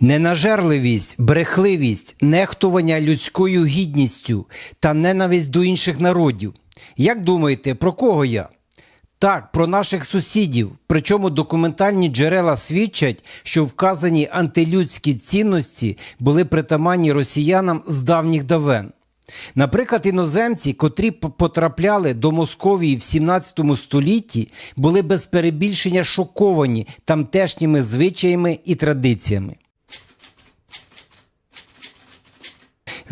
Ненажерливість, брехливість, нехтування людською гідністю та ненависть до інших народів. Як думаєте, про кого я? Так, про наших сусідів. Причому документальні джерела свідчать, що вказані антилюдські цінності були притаманні росіянам з давніх давен. Наприклад, іноземці, котрі потрапляли до Московії в 17 столітті, були без перебільшення шоковані тамтешніми звичаями і традиціями.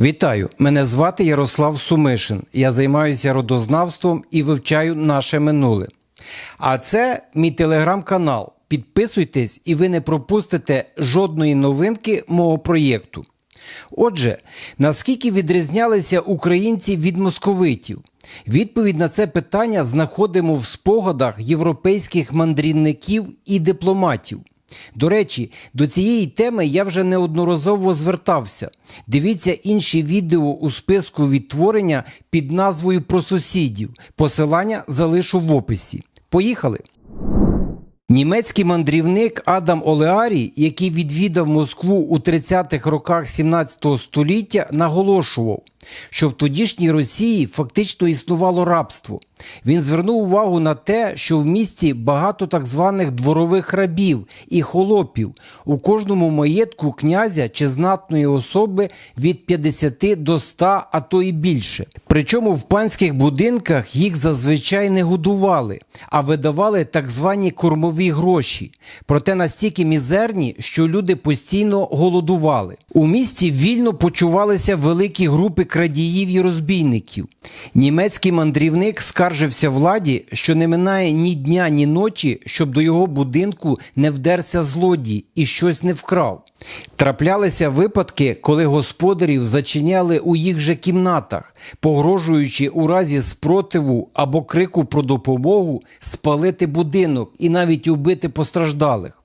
Вітаю! Мене звати Ярослав Сумишин. Я займаюся родознавством і вивчаю наше минуле. А це мій телеграм-канал. Підписуйтесь, і ви не пропустите жодної новинки мого проєкту. Отже, наскільки відрізнялися українці від московитів? Відповідь на це питання знаходимо в спогадах європейських мандрівників і дипломатів. До речі, до цієї теми я вже неодноразово звертався. Дивіться інші відео у списку відтворення під назвою Про сусідів. Посилання залишу в описі. Поїхали! Німецький мандрівник Адам Олеарій, який відвідав Москву у 30-х роках 17 століття, наголошував, що в тодішній Росії фактично існувало рабство. Він звернув увагу на те, що в місті багато так званих дворових рабів і холопів, у кожному маєтку князя чи знатної особи від 50 до 100, а то і більше. Причому в панських будинках їх зазвичай не годували, а видавали так звані кормові гроші, проте настільки мізерні, що люди постійно голодували. У місті вільно почувалися великі групи крадіїв і розбійників. Німецький мандрівник скаржився владі, що не минає ні дня, ні ночі, щоб до його будинку не вдерся злодій і щось не вкрав. Траплялися випадки, коли господарів зачиняли у їх же кімнатах, погрожуючи у разі спротиву або крику про допомогу спалити будинок і навіть убити постраждалих.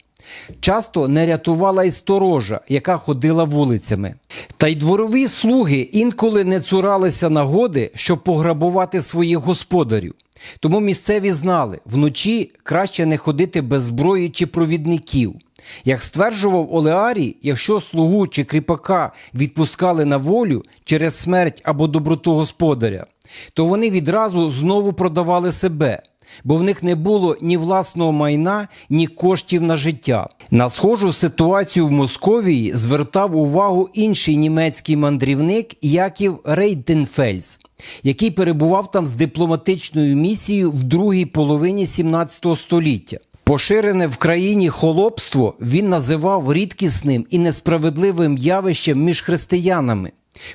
Часто не рятувала й сторожа, яка ходила вулицями. Та й дворові слуги інколи не цуралися нагоди, щоб пограбувати своїх господарів. Тому місцеві знали, вночі краще не ходити без зброї чи провідників. Як стверджував Олеарій, якщо слугу чи кріпака відпускали на волю через смерть або доброту господаря, то вони відразу знову продавали себе бо в них не було ні власного майна, ні коштів на життя. На схожу ситуацію в Московії звертав увагу інший німецький мандрівник Яків Рейденфельс, який перебував там з дипломатичною місією в другій половині 17 століття. Поширене в країні холопство він називав рідкісним і несправедливим явищем між християнами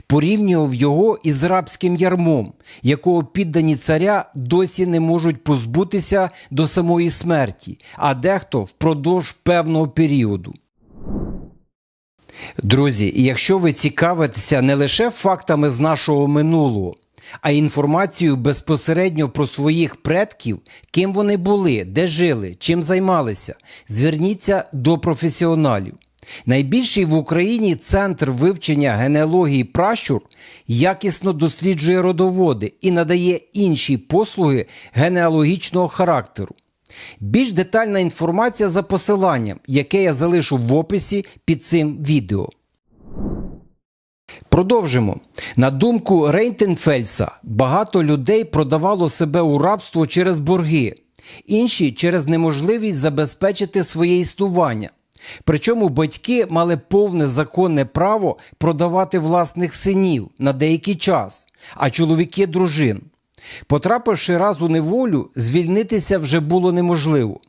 порівнював його із рабським ярмом, якого піддані царя досі не можуть позбутися до самої смерті, а дехто впродовж певного періоду. Друзі, якщо ви цікавитеся не лише фактами з нашого минулого, а інформацією безпосередньо про своїх предків, ким вони були, де жили, чим займалися, зверніться до професіоналів. Найбільший в Україні центр вивчення генеалогії пращур якісно досліджує родоводи і надає інші послуги генеалогічного характеру. Більш детальна інформація за посиланням, яке я залишу в описі під цим відео. Продовжимо. На думку Рейнтенфельса, багато людей продавало себе у рабство через борги, інші через неможливість забезпечити своє існування. Причому батьки мали повне законне право продавати власних синів на деякий час, а чоловіки дружин. Потрапивши раз у неволю, звільнитися вже було неможливо.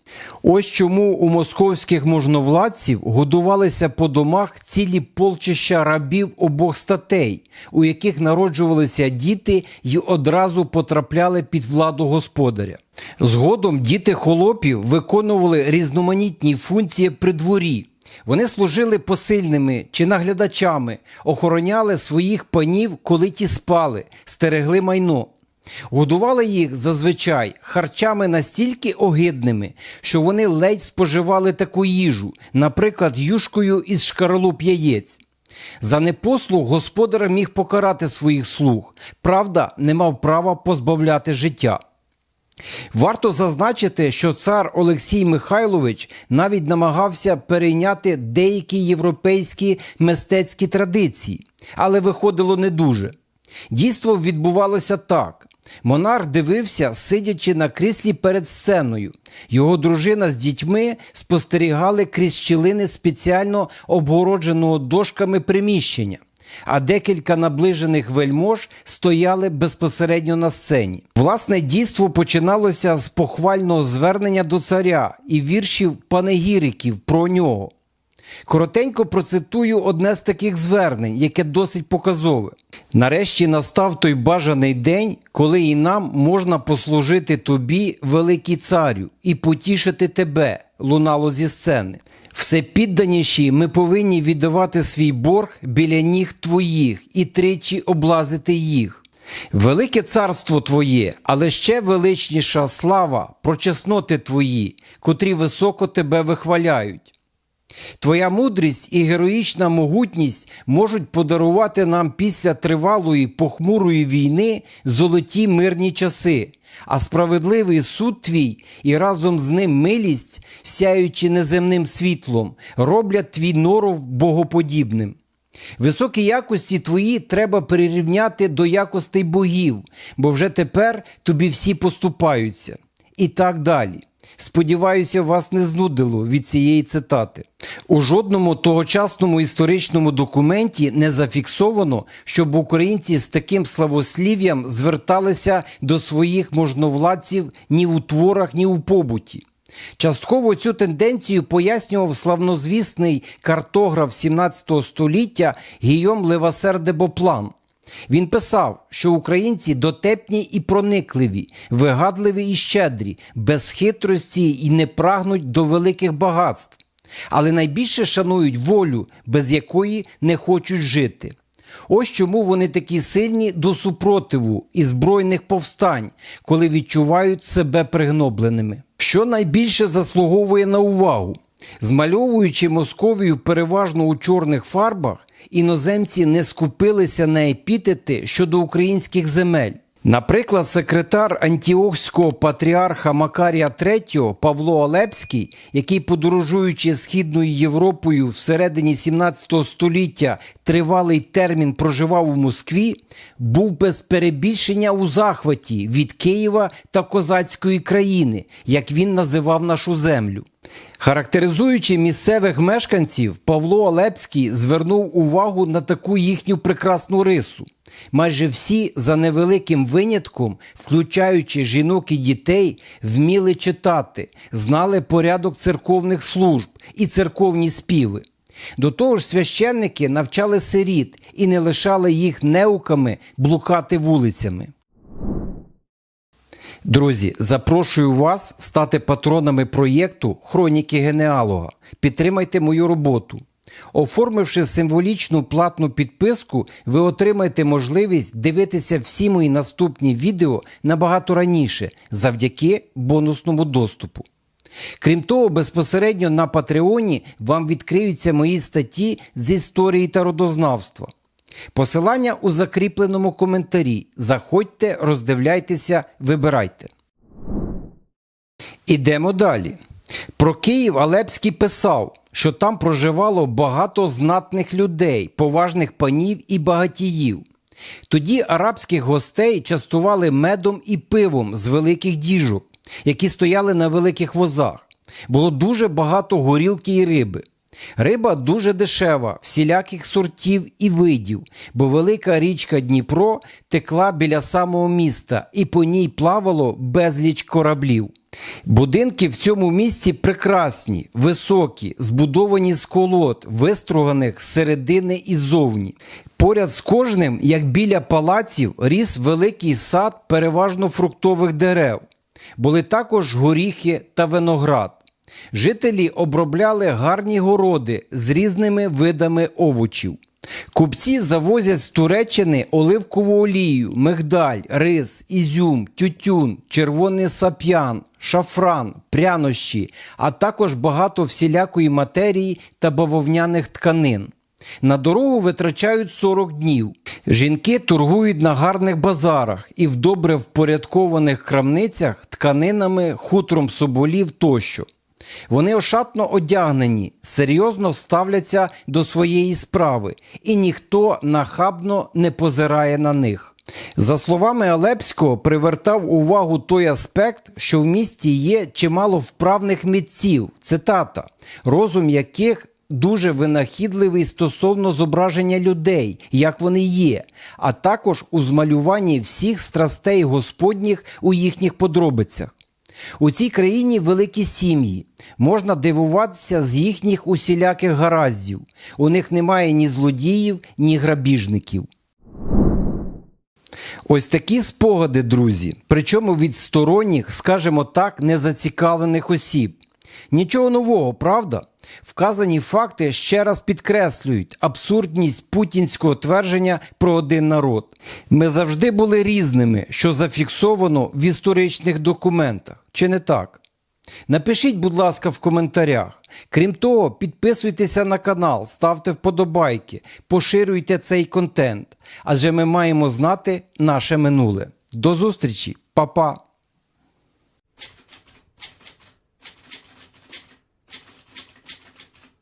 Ось чому у московських можновладців годувалися по домах цілі полчища рабів обох статей, у яких народжувалися діти й одразу потрапляли під владу господаря. Згодом діти холопів виконували різноманітні функції при дворі. Вони служили посильними чи наглядачами, охороняли своїх панів, коли ті спали, стерегли майно. Годували їх зазвичай харчами настільки огидними, що вони ледь споживали таку їжу, наприклад, юшкою із шкаралуп яєць. За непослух господар міг покарати своїх слуг, правда, не мав права позбавляти життя. Варто зазначити, що цар Олексій Михайлович навіть намагався перейняти деякі європейські мистецькі традиції, але виходило не дуже. Дійство відбувалося так. Монарх дивився, сидячи на кріслі перед сценою. Його дружина з дітьми спостерігали крізь щілини спеціально обгородженого дошками приміщення, а декілька наближених вельмож стояли безпосередньо на сцені. Власне дійство починалося з похвального звернення до царя і віршів панегіриків про нього. Коротенько процитую одне з таких звернень, яке досить показове. Нарешті настав той бажаний день, коли і нам можна послужити тобі, великий царю, і потішити тебе, лунало зі сцени. Все підданіші ми повинні віддавати свій борг біля ніг твоїх і тричі облазити їх. Велике царство Твоє, але ще величніша слава про чесноти Твої, котрі високо тебе вихваляють. Твоя мудрість і героїчна могутність можуть подарувати нам після тривалої похмурої війни золоті мирні часи, а справедливий суд твій і разом з ним милість, сяючи неземним світлом, роблять твій норов богоподібним. Високі якості твої треба перерівняти до якостей богів, бо вже тепер тобі всі поступаються. І так далі. Сподіваюся, вас не знудило від цієї цитати. У жодному тогочасному історичному документі не зафіксовано, щоб українці з таким славослів'ям зверталися до своїх можновладців ні у творах, ні у побуті. Частково цю тенденцію пояснював славнозвісний картограф 17 століття Гійом Левасер де Боплан. Він писав, що українці дотепні і проникливі, вигадливі і щедрі, без хитрості і не прагнуть до великих багатств, але найбільше шанують волю, без якої не хочуть жити. Ось чому вони такі сильні до супротиву і збройних повстань, коли відчувають себе пригнобленими. Що найбільше заслуговує на увагу, змальовуючи Московію переважно у чорних фарбах, іноземці не скупилися на епітети щодо українських земель. Наприклад, секретар антіохського патріарха Макарія III Павло Олепський, який, подорожуючи Східною Європою всередині 17 століття тривалий термін проживав у Москві, був без перебільшення у захваті від Києва та козацької країни, як він називав нашу землю. Характеризуючи місцевих мешканців, Павло Олепський звернув увагу на таку їхню прекрасну рису. Майже всі, за невеликим винятком, включаючи жінок і дітей, вміли читати, знали порядок церковних служб і церковні співи. До того ж, священники навчали сиріт і не лишали їх неуками блукати вулицями. Друзі, запрошую вас стати патронами проєкту Хроніки генеалога. Підтримайте мою роботу. Оформивши символічну платну підписку, ви отримаєте можливість дивитися всі мої наступні відео набагато раніше завдяки бонусному доступу. Крім того, безпосередньо на Патреоні вам відкриються мої статті з історії та родознавства. Посилання у закріпленому коментарі. Заходьте, роздивляйтеся, вибирайте. Ідемо далі. Про Київ Алепський писав, що там проживало багато знатних людей, поважних панів і багатіїв. Тоді арабських гостей частували медом і пивом з великих діжок, які стояли на великих возах. Було дуже багато горілки і риби. Риба дуже дешева, всіляких сортів і видів, бо велика річка Дніпро текла біля самого міста і по ній плавало безліч кораблів. Будинки в цьому місці прекрасні, високі, збудовані з колод, виструганих з середини і ззовні. Поряд з кожним, як біля палаців, ріс великий сад переважно фруктових дерев. Були також горіхи та виноград. Жителі обробляли гарні городи з різними видами овочів. Купці завозять з Туреччини оливкову олію, мигдаль, рис, ізюм, тютюн, червоний сап'ян, шафран, прянощі, а також багато всілякої матерії та бавовняних тканин. На дорогу витрачають 40 днів. Жінки торгують на гарних базарах і в добре впорядкованих крамницях тканинами, хутром соболів тощо. Вони ошатно одягнені, серйозно ставляться до своєї справи, і ніхто нахабно не позирає на них. За словами Алепського, привертав увагу той аспект, що в місті є чимало вправних митців, цитата, розум яких дуже винахідливий стосовно зображення людей, як вони є, а також у змалюванні всіх страстей Господніх у їхніх подробицях. У цій країні великі сім'ї. Можна дивуватися з їхніх усіляких гараздів. У них немає ні злодіїв, ні грабіжників. Ось такі спогади, друзі, причому від сторонніх, скажімо так, незацікавлених осіб. Нічого нового, правда? Вказані факти ще раз підкреслюють абсурдність путінського твердження про один народ. Ми завжди були різними, що зафіксовано в історичних документах, чи не так? Напишіть, будь ласка, в коментарях. Крім того, підписуйтеся на канал, ставте вподобайки, поширюйте цей контент, адже ми маємо знати наше минуле. До зустрічі, Па-па!